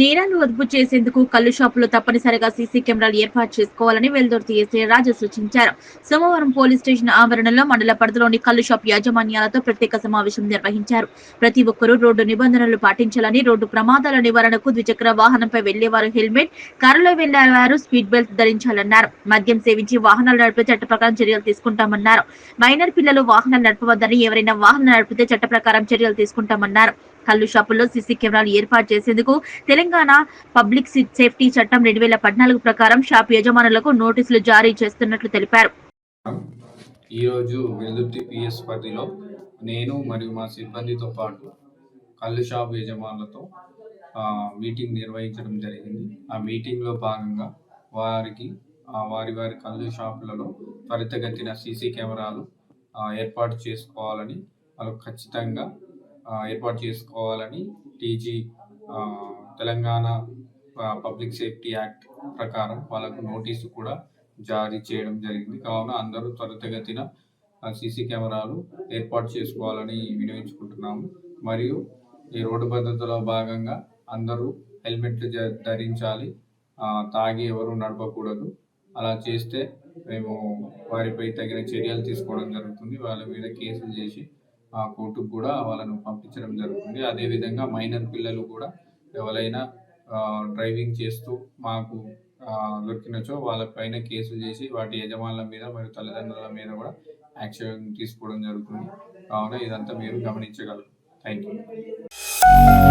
నేరాలు అదుపు చేసేందుకు కళ్ళు షాపులో తప్పనిసరిగా సీసీ కెమెరాలు ఏర్పాటు చేసుకోవాలని వెల్దుర్తి ఎస్ఐ రాజు సూచించారు. సోమవారం పోలీస్ స్టేషన్ ఆవరణలో మండల పరిధిలోని కళ్ళు షాప్ యాజమాన్యాలతో ప్రత్యేక సమావేశం నిర్వహించారు. ప్రతి ఒక్కరూ రోడ్డు నిబంధనలు పాటించాలని రోడ్డు ప్రమాదాల నివారణకు ద్విచక్ర వాహనంపై వెళ్ళేవారు హెల్మెట్ కారులో వెళ్ళేవారు స్పీడ్ బెల్ట్ ధరించాలన్నారు. మద్యం సేవించి వాహనాలు నడిపే చట్ట ప్రకారం చర్యలు తీసుకుంటామన్నారు. మైనర్ పిల్లలు వాహనాలు నడపవద్దని ఎవరైనా వాహనం నడిపితే చట్ట ప్రకారం చర్యలు తీసుకుంటామన్నారు. కళ్ళు షాపుల్లో సీసీ కెమెరాలు ఏర్పాటు చేసేందుకు తెలంగాణ తెలంగాణ పబ్లిక్ సేఫ్టీ చట్టం రెండు వేల పద్నాలుగు ప్రకారం షాప్ యజమానులకు నోటీసులు జారీ చేస్తున్నట్లు తెలిపారు. ఈరోజు వెల్దుర్తి పిఎస్ పరిధిలో నేను మరియు మా సిబ్బందితో పాటు కళ్ళు షాప్ యజమానులతో మీటింగ్ నిర్వహించడం జరిగింది. ఆ మీటింగ్లో భాగంగా వారికి వారి వారి కళ్ళు షాపులలో త్వరితగతిన సీసీ కెమెరాలు ఏర్పాటు చేసుకోవాలని వాళ్ళు ఖచ్చితంగా ఏర్పాటు చేసుకోవాలని TG Telangana public safety act ప్రకారం వాళ్ళకు నోటీసు కూడా జారీ చేయడం జరిగింది. కావున అందరూ త్వరితగతిన సీసీ కెమెరాలు ఏర్పాటు చేసుకోవాలని వినియోగించుకుంటున్నాము. మరియు ఈ రోడ్డు భద్రతలో భాగంగా అందరూ హెల్మెట్లు ధరించాలి. తాగి ఎవరు నడపకూడదు అలా చేస్తే మేము వారిపై తగిన చర్యలు తీసుకోవడం జరుగుతుంది. వాళ్ళ మీద కేసులు చేసి కోర్టుకు కూడా వాళ్ళను పంపించడం జరుగుతుంది. అదేవిధంగా మైనర్ పిల్లలు కూడా ఎవరైనా డ్రైవింగ్ చేస్తూ మాకు దొరికినచో వాళ్ళపైన కేసులు చేసి వాటి యజమానుల మీద మరియు తల్లిదండ్రుల మీద కూడా యాక్షన్ తీసుకోవడం జరుగుతుంది. కావున ఇదంతా మీరు గమనించగలరు. Thank you